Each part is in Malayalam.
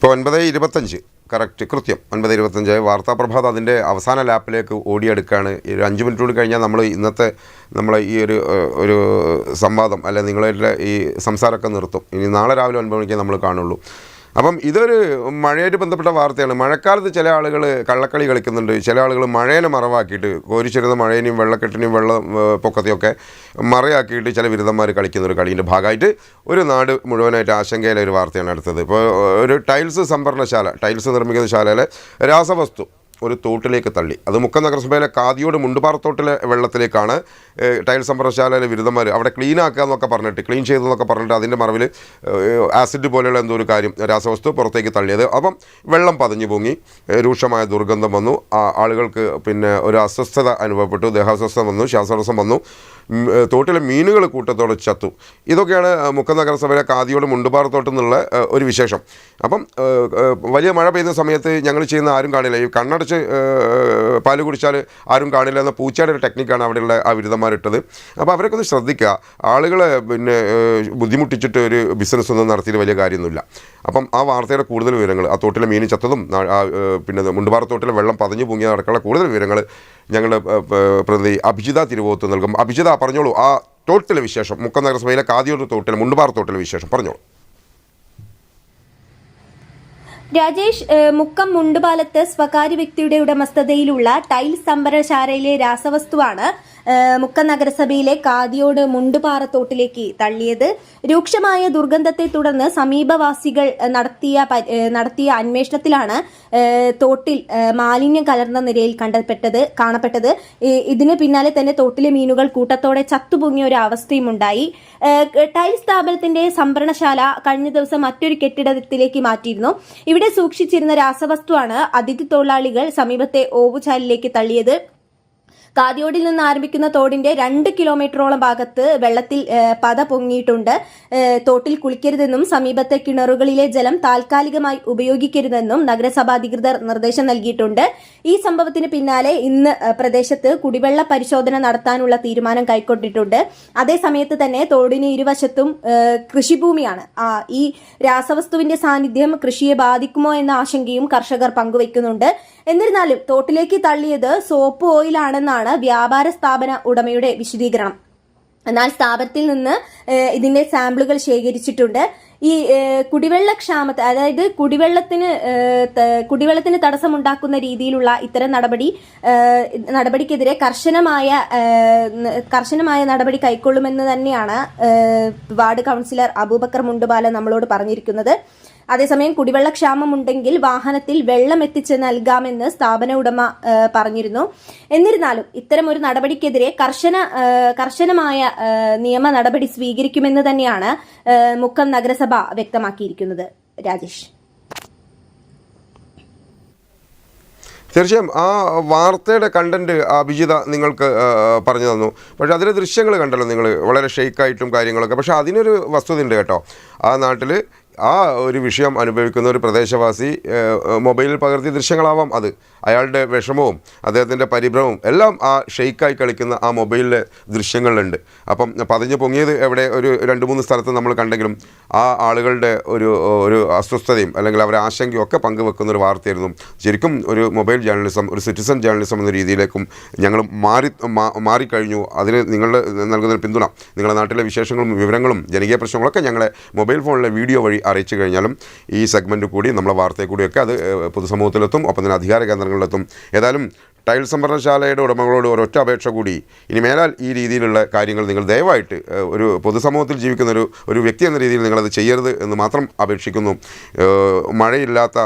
ഇപ്പോൾ ഒൻപത് ഇരുപത്തഞ്ച്. കറക്റ്റ് കൃത്യം. ഒൻപത് ഇരുപത്തഞ്ച്. വാർത്താപ്രഭാതം അതിന്റെ അവസാന ലാപ്പിലേക്ക് ഓടിയെടുക്കുകയാണ് ഒരു അഞ്ച് മിനിറ്റ് കൂടി കഴിഞ്ഞാൽ നമ്മൾ ഇന്നത്തെ നമ്മൾ ഈ ഒരു ഒരു സംവാദം അല്ലെ നിങ്ങളുടെ ഈ സംസാരമൊക്കെ നിർത്തും. ഇനി നാളെ രാവിലെ ഒൻപത് മണിക്ക് നമ്മൾ കാണുള്ളൂ. അപ്പം ഇതൊരു മഴയായിട്ട് ബന്ധപ്പെട്ട വാർത്തയാണ്. മഴക്കാലത്ത് ചില ആളുകൾ കള്ളക്കളി കളിക്കുന്നുണ്ട്. ചില ആളുകൾ മഴേനെ മറവാക്കിയിട്ട് കോരിച്ചിരുന്ന മഴേനെയും വെള്ളക്കെട്ടിനെയും വെള്ളം പൊക്കത്തെയൊക്കെ മറയാക്കിയിട്ട് ചില ബിരുദന്മാർ കളിക്കുന്ന ഒരു കളിന്റെ ഭാഗമായിട്ട് ഒരു നാട് മുഴുവനായിട്ട് ആശങ്കയിലെ ഒരു വാർത്തയാണ് അടുത്തത്. ഇപ്പോൾ ഒരു ടൈൽസ് സംഭരണശാല ടൈൽസ് നിർമ്മിക്കുന്ന ശാലയിലെ രാസവസ്തു ഒരു തോട്ടിലേക്ക് തള്ളി. അത് മുക്കം നഗരസഭയിലെ കാതിയോട് മുണ്ടുപാറത്തോട്ടിലെ വെള്ളത്തിലേക്കാണ് ടൈൽ സംഭരണശാലയിലെ ബിരുദന്മാർ അവിടെ ക്ലീൻ ആക്കുക എന്നൊക്കെ പറഞ്ഞിട്ട് ക്ലീൻ ചെയ്തു എന്നൊക്കെ പറഞ്ഞിട്ട് അതിന്റെ മറവിൽ ആസിഡ് പോലെയുള്ള എന്തോ ഒരു കാര്യം രാസവസ്തു പുറത്തേക്ക് തള്ളിയത്. അപ്പം വെള്ളം പതഞ്ഞു പൊങ്ങി. രൂക്ഷമായ ദുർഗന്ധം വന്നു. ആളുകൾക്ക് പിന്നെ ഒരു അസ്വസ്ഥത അനുഭവപ്പെട്ടു. ദേഹാസ്വസ്ഥത വന്നു ശ്വാസതടസ്സം വന്നു. തോട്ടിലെ മീനുകൾ കൂട്ടത്തോടെ ചത്തു. ഇതൊക്കെയാണ് മുക്കം നഗരസഭയിലെ കാതിയോട് മുണ്ടുപാറത്തോട്ട് എന്നുള്ള ഒരു വിശേഷം. അപ്പം വലിയ മഴ പെയ്യുന്ന സമയത്ത് ഞങ്ങൾ ചെയ്യുന്ന ആരും കാണില്ല. ഈ കണ്ണടച്ച് പാൽ കുടിച്ചാൽ ആരും കാണില്ല എന്ന പൂച്ചയുടെ ഒരു ടെക്നിക്കാണ് അവിടെയുള്ള ആ ബിരുദന്മാരിട്ടത് അപ്പോൾ അവരൊക്കെ ഒന്ന് ശ്രദ്ധിക്കുക ആളുകളെ പിന്നെ ബുദ്ധിമുട്ടിച്ചിട്ട് ഒരു ബിസിനസ് ഒന്നും നടത്തിയിട്ട് വലിയ കാര്യമൊന്നുമില്ല. അപ്പം ആ വാർത്തയുടെ കൂടുതൽ വിവരങ്ങൾ ആ തോട്ടിലെ മീൻ ചത്തതും പിന്നെ മുണ്ടുപാറ തോട്ടിലെ വെള്ളം പതഞ്ഞു പൊങ്ങിയ അടക്കമുള്ള കൂടുതൽ വിവരങ്ങൾ ഞങ്ങളുടെ ഏഹ്, അഭിജിത തിരുവോത്ത് നൽകും. അഭിജിത പറഞ്ഞോളൂ ആ തോട്ടിലെ വിശേഷം മുക്ക നഗരസഭയിലെ കാതിയോട് തോട്ടിലെ മുണ്ടുപാറ തോട്ടിലെ വിശേഷം പറഞ്ഞോളൂ. രാജേഷ് മുക്കം മുണ്ടുപാലത്ത് സ്വകാര്യ വ്യക്തിയുടെ ഉടമസ്ഥതയിലുള്ള ടൈൽ സംഭരണശാലയിലെ രാസവസ്തുവാണ് മുക്കം നഗരസഭയിലെ കാതിയോട് മുണ്ടുപാറത്തോട്ടിലേക്ക് തള്ളിയത്. രൂക്ഷമായ ദുർഗന്ധത്തെ തുടർന്ന് സമീപവാസികൾ നടത്തിയ നടത്തിയ അന്വേഷണത്തിലാണ് തോട്ടിൽ മാലിന്യം കലർന്ന നിലയിൽ കണ്ടപ്പെട്ടത് കാണപ്പെട്ടത്. ഇതിന് പിന്നാലെ തന്നെ തോട്ടിലെ മീനുകൾ കൂട്ടത്തോടെ ചത്തുപൊങ്ങിയ ഒരു അവസ്ഥയും ഉണ്ടായി. ടൈൽ സ്ഥാപനത്തിന്റെ സംഭരണശാല കഴിഞ്ഞ ദിവസം മറ്റൊരു കെട്ടിടത്തിലേക്ക് മാറ്റിയിരുന്നു. ഇവിടെ സൂക്ഷിച്ചിരുന്ന രാസവസ്തുവാണ് അതിഥി തൊഴിലാളികൾ സമീപത്തെ ഓവുചാലിലേക്ക് തള്ളിയത്. കാതിയോടിൽ നിന്ന് ആരംഭിക്കുന്ന തോടിന്റെ രണ്ട് കിലോമീറ്ററോളം ഭാഗത്ത് വെള്ളത്തിൽ പത പൊങ്ങിയിട്ടുണ്ട്. തോട്ടിൽ കുളിക്കരുതെന്നും സമീപത്തെ കിണറുകളിലെ ജലം താൽക്കാലികമായി ഉപയോഗിക്കരുതെന്നും നഗരസഭാ അധികൃതർ നിർദ്ദേശം നൽകിയിട്ടുണ്ട്. ഈ സംഭവത്തിന് പിന്നാലെ ഇന്ന് പ്രദേശത്ത് കുടിവെള്ള പരിശോധന നടത്താനുള്ള തീരുമാനം കൈക്കൊണ്ടിട്ടുണ്ട്. അതേസമയത്ത് തന്നെ തോടിന് ഇരുവശത്തും കൃഷിഭൂമിയാണ്. ഈ രാസവസ്തുവിന്റെ സാന്നിധ്യം കൃഷിയെ ബാധിക്കുമോ എന്ന ആശങ്കയും കർഷകർ പങ്കുവയ്ക്കുന്നുണ്ട്. എന്നിരുന്നാലും തോട്ടിലേക്ക് തള്ളിയത് സോപ്പ് ഓയിലാണെന്നാണ് വ്യാപാര സ്ഥാപന ഉടമയുടെ വിശദീകരണം. എന്നാൽ സ്ഥാപനത്തിൽ നിന്ന് ഇതിന്റെ സാമ്പിളുകൾ ശേഖരിച്ചിട്ടുണ്ട്. ഈ കുടിവെള്ള ക്ഷാമത്തെ അതായത് കുടിവെള്ളത്തിന് കുടിവെള്ളത്തിന് തടസ്സമുണ്ടാക്കുന്ന രീതിയിലുള്ള ഇത്തരം നടപടി നടപടിക്കെതിരെ കർശനമായ കർശനമായ നടപടി കൈക്കൊള്ളുമെന്ന് തന്നെയാണ് വാർഡ് കൗൺസിലർ അബൂബക്കർ മുണ്ടുപാല നമ്മളോട് പറഞ്ഞിരിക്കുന്നത്. അതേസമയം കുടിവെള്ളക്ഷാമമുണ്ടെങ്കിൽ വാഹനത്തിൽ വെള്ളം എത്തിച്ച് നൽകാമെന്ന് സ്ഥാപന ഉടമ പറഞ്ഞിരുന്നു. എന്നിരുന്നാലും ഇത്തരം ഒരു നടപടിക്കെതിരെ കർശന കർശനമായ നിയമ നടപടി സ്വീകരിക്കുമെന്ന് തന്നെയാണ് മുക്കം നഗരസഭ വ്യക്തമാക്കിയിരിക്കുന്നത്. രാജേഷ്. തീർച്ചയായും ആ വാർത്തയുടെ കണ്ടന്റ് അഭിജിത നിങ്ങൾക്ക് പറഞ്ഞു തന്നു. പക്ഷേ അതിലെ ദൃശ്യങ്ങൾ കണ്ടല്ലോ നിങ്ങൾ. വളരെ ഷെയ്ക്കായിട്ടും കാര്യങ്ങളൊക്കെ. പക്ഷേ അതിനൊരു വസ്തുതയുണ്ട് കേട്ടോ. ആ നാട്ടിൽ ആ ഒരു വിഷയം അനുഭവിക്കുന്ന ഒരു പ്രദേശവാസി മൊബൈലിൽ പകർത്തിയ ദൃശ്യങ്ങളാവാം അത്. അയാളുടെ വിഷമവും അദ്ദേഹത്തിന്റെ പരിഭ്രമവും എല്ലാം ആ ഷെയ്ക്കായി കളിക്കുന്ന ആ മൊബൈലിലെ ദൃശ്യങ്ങളിലുണ്ട്. അപ്പം പതിഞ്ഞ് പൊങ്ങിയത് എവിടെ? ഒരു രണ്ട് മൂന്ന് സ്ഥലത്ത് നമ്മൾ കണ്ടെങ്കിലും ആ ആളുകളുടെ ഒരു ഒരു അസ്വസ്ഥതയും അല്ലെങ്കിൽ അവരെ ആശങ്കയും ഒക്കെ പങ്കുവെക്കുന്ന ഒരു വാർത്തയായിരുന്നു. ശരിക്കും ഒരു മൊബൈൽ ജേർണലിസം ഒരു സിറ്റിസൺ ജേർണലിസം എന്ന രീതിയിലേക്കും ഞങ്ങൾ മാറി മാറിക്കഴിഞ്ഞു. അതിന് നിങ്ങളുടെ നൽകുന്ന പിന്തുണ നിങ്ങളുടെ നാട്ടിലെ വിശേഷങ്ങളും വിവരങ്ങളും ജനകീയ പ്രശ്നങ്ങളൊക്കെ ഞങ്ങളെ മൊബൈൽ ഫോണിലെ വീഡിയോ വഴി അറിയിച്ചു കഴിഞ്ഞാലും ഈ സെഗ്മെന്റ് കൂടി നമ്മളെ വാർത്തയെ കൂടിയൊക്കെ അത് പൊതുസമൂഹത്തിലെത്തും. ഒപ്പം തന്നെ അധികാര കേന്ദ്രങ്ങളിലെത്തും ഏതായാലും ടൈൽ സംഭരണശാലയുടെ ഉടമകളോട് ഒരൊറ്റ അപേക്ഷ കൂടി. ഇനി മേലാൽ ഈ രീതിയിലുള്ള കാര്യങ്ങൾ നിങ്ങൾ ദയവായിട്ട് ഒരു പൊതുസമൂഹത്തിൽ ജീവിക്കുന്ന ഒരു ഒരു വ്യക്തി എന്ന രീതിയിൽ നിങ്ങളത് ചെയ്യരുത് എന്ന് മാത്രം അപേക്ഷിക്കുന്നു. മഴയില്ലാത്ത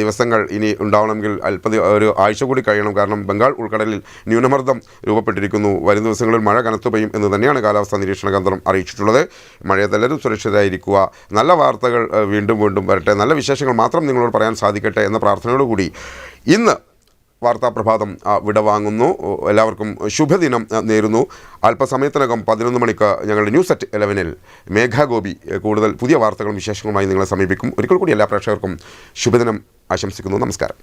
ദിവസങ്ങൾ ഇനി ഉണ്ടാവണമെങ്കിൽ അല്പ ഒരു ആഴ്ച കൂടി കഴിയണം. കാരണം ബംഗാൾ ഉൾക്കടലിൽ ന്യൂനമർദ്ദം രൂപപ്പെട്ടിരിക്കുന്നു. വരും ദിവസങ്ങളിൽ മഴ കനത്തു പെയ്യും എന്ന് തന്നെയാണ് കാലാവസ്ഥാ നിരീക്ഷണ കേന്ദ്രം അറിയിച്ചിട്ടുള്ളത്. മഴയത്തെല്ലാവരും സുരക്ഷിതരായിരിക്കുക. നല്ല വാർത്തകൾ വീണ്ടും വീണ്ടും വരട്ടെ. നല്ല വിശേഷങ്ങൾ മാത്രം നിങ്ങളോട് പറയാൻ സാധിക്കട്ടെ എന്ന പ്രാർത്ഥനയോടുകൂടി. ഇന്ന് വാർത്താപ്രഭാതം വിടവാങ്ങുന്നു. എല്ലാവർക്കും ശുഭദിനം നേരുന്നു. അല്പസമയത്തിനകം പതിനൊന്ന് മണിക്ക് ഞങ്ങളുടെ ന്യൂസ് അറ്റ് ഇലവനിൽ മേഘാ ഗോപി കൂടുതൽ പുതിയ വാർത്തകളും വിശേഷങ്ങളുമായി നിങ്ങളെ സമീപിക്കും. ഒരിക്കൽ കൂടി എല്ലാ പ്രേക്ഷകർക്കും ശുഭദിനം ആശംസിക്കുന്നു. നമസ്കാരം.